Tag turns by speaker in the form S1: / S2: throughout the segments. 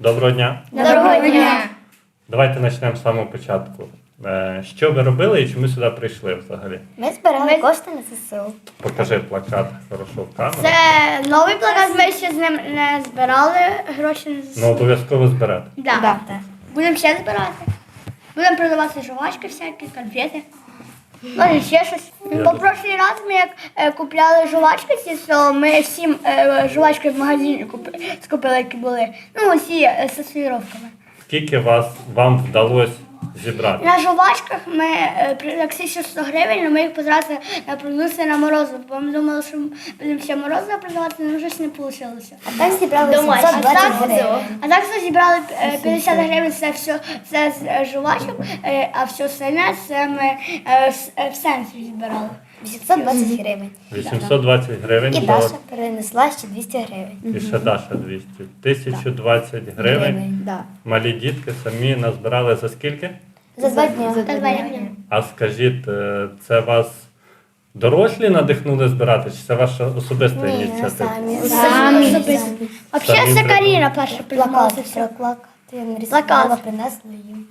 S1: Доброго дня.
S2: Доброго дня.
S1: Давайте почнемо з самого початку. Е, Що ви робили і чому сюди прийшли взагалі?
S2: Ми збирали кошти на ЗСУ.
S1: Покажи плакат хорошо в камеру.
S3: Це новий плакат, ми ще з ним не збирали гроші на ЗСУ.
S1: Ну обов'язково збирати.
S3: Да. Будемо ще збирати. Будемо продавати жувачки всякі, конфети. Може, ще щось. По прошлий раз ми як е, купляли жувачки ці, то ми всім е, жувачки в магазині купи, скупили, які були. Ну, усі е, з татуїровками.
S1: Скільки вас вам вдалося зібрати?
S3: На жувачках ми е, при таксі 100 гривень, але ми їх потратили на продукцію на морозиво, бо ми думали, що будемо ще морозиво продавати, але щось не вийшло.
S2: А так зібрали
S3: Домашні.
S2: 720
S3: А так,
S2: гривень.
S3: а так ми зібрали е, 50 гривень, це все це з е, жувачок, е, а все остальне це ми е, е, в сенсі збирали.
S2: 820 гривень.
S1: 820 гривень
S2: І. Даша перенесла ще 200 гривень.
S1: І ще Даша 200. 1020 гривень. Малі дітки самі назбирали за скільки?
S2: За два дні.
S4: За два дні.
S1: А скажіть, е, це вас дорослі надихнули збирати, чи це ваша особиста
S2: Ні,
S1: ініціатива?
S2: самі.
S3: Самі.
S2: Самі.
S3: Взагалі це. Каріна перша придумала це
S2: Плакат,
S3: все.
S2: плакат. Я нарисувала,
S3: Плакат.
S2: принесла їм.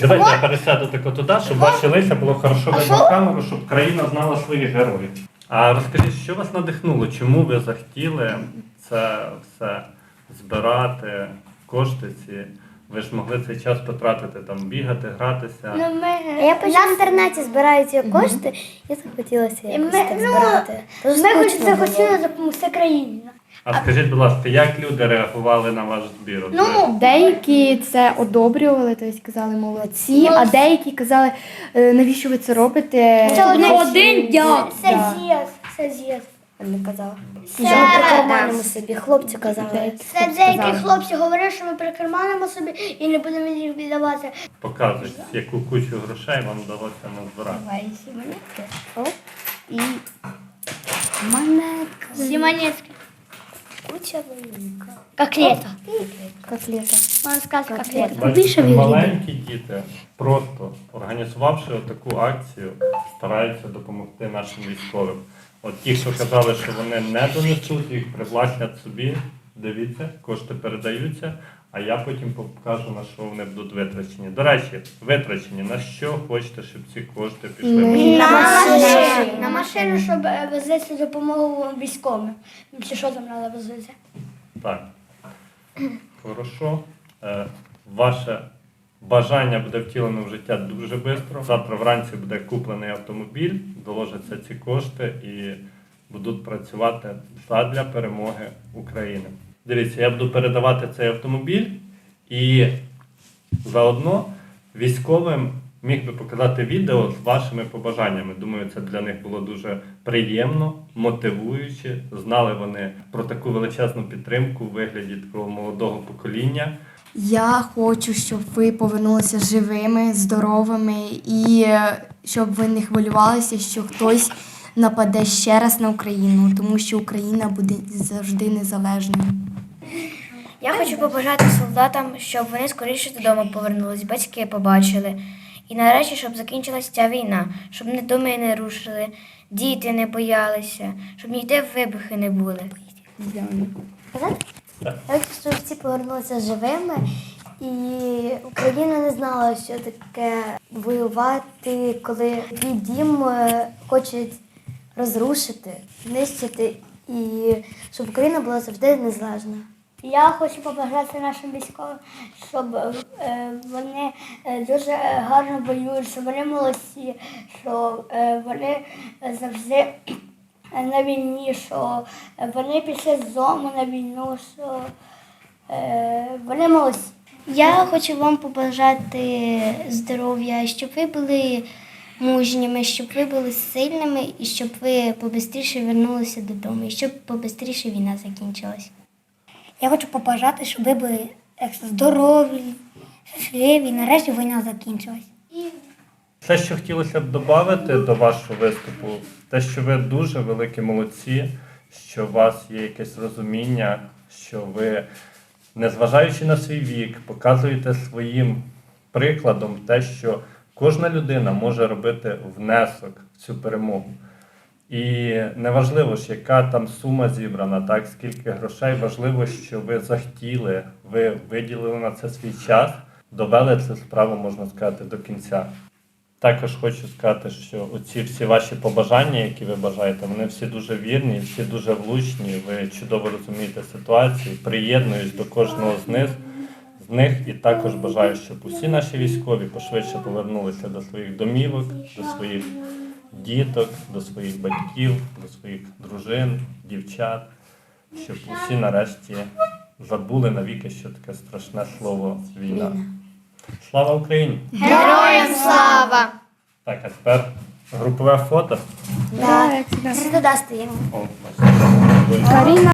S1: Давайте я пересяду тако туди, щоб ваші лиця було хорошо видно в камеру, щоб країна знала своїх героїв. А розкажіть, що вас надихнуло? Чому ви захотіли це все збирати, кошти ці? Ви ж могли цей час потратити там, бігати, гратися.
S3: Ну, ми,
S2: я почала в інтернеті збираю ці кошти, я захотілося
S3: І
S2: якось
S3: ми-
S2: так
S3: ну,
S2: збирати. Дуже
S3: ми хоч
S2: скучно
S3: захотіли допомогти країні.
S1: А скажіть, будь ласка, як люди реагували на ваш збір? От ви-
S3: Ну,
S4: Деякі це одобрювали, тобто казали молодці, а деякі казали, «Е, навіщо ви це робите?
S3: Це один-
S4: Один дяк.
S3: це з'їзд, це з'їзд.
S2: Вони
S3: казав.
S2: Що ми прикарманимо собі, хлопці казали.
S3: Це деякі хлопці говорять, що ми прикарманимо собі і не будемо їх віддавати.
S1: Покажуть, яку кучу грошей вам вдалося назбирати.
S3: Давай, всі монетки.
S2: О, і монетки.
S3: Всі монетки.
S2: Куча велика.
S3: Коклета.
S4: Котлета.
S3: Можна сказати, коклета.
S1: Бачите, маленькі діти, просто організувавши таку акцію, стараються допомогти нашим військовим. От ті, хто казали, що вони не донесуть, їх привласнять собі. Дивіться, кошти передаються, а я потім покажу, на що вони будуть витрачені. До речі, витрачені, на що хочете, щоб ці кошти пішли? Мені
S3: На
S2: машину.
S3: машину. На машину, щоб е, везти допомогу військовим. Чи що там треба возити?
S1: Так. Хорошо. Е, ваше бажання буде втілено в життя дуже швидко. Завтра вранці буде куплений автомобіль, доложаться ці кошти і будуть працювати задля перемоги України. Дивіться, я буду передавати цей автомобіль і заодно військовим міг би показати відео з вашими побажаннями. Думаю, це для них було дуже приємно, мотивуюче. Знали вони про таку величезну підтримку у вигляді такого молодого покоління.
S4: Я хочу, щоб ви повернулися живими, здоровими і е, щоб ви не хвилювалися, що хтось нападе ще раз на Україну, тому що Україна буде завжди незалежною.
S5: Я хочу побажати солдатам, щоб вони скоріше додому повернулись, батьки побачили. І нарешті, щоб закінчилася ця війна, щоб не доми не рушили, діти не боялися, щоб ніде вибухи не були.
S2: Щоб всі повернулися живими, і Україна не знала, що таке воювати, коли твій дім е, хочуть розрушити, знищити, і щоб Україна була завжди незалежна.
S3: Я хочу побажати нашим військовим, щоб е, вони е, дуже гарно воюють, що вони молодці, що е, вони завжди на війні, що вони пішли з дому на війну, що вони молодці.
S6: Я хочу вам побажати здоров'я, щоб ви були мужніми, щоб ви були сильними і щоб ви побистріше вернулися додому, і щоб побистріше війна закінчилась.
S7: Я хочу побажати, щоб ви були здорові, щасливі, і нарешті війна закінчилась.
S1: Все, що хотілося б додати до вашого виступу, те, що ви дуже великі молодці, що у вас є якесь розуміння, що ви, незважаючи на свій вік, показуєте своїм прикладом те, що кожна людина може робити внесок в цю перемогу. І неважливо ж, яка там сума зібрана, так скільки грошей, важливо, що ви захотіли, ви виділили на це свій час, довели цю справу, можна сказати, до кінця. Також хочу сказати, що оці всі ваші побажання, які ви бажаєте, вони всі дуже вірні, всі дуже влучні. Ви чудово розумієте ситуацію. Приєднуюсь до кожного з них з них і також бажаю, щоб усі наші військові пошвидше повернулися до своїх домівок, до своїх діток, до своїх батьків, до своїх дружин, дівчат, щоб усі нарешті забули навіки, що таке страшне слово війна. Слава Україні!
S5: Героям слава!
S1: Так, а тепер групове фото.
S2: Так. Туди стоїмо.
S1: О, бачите.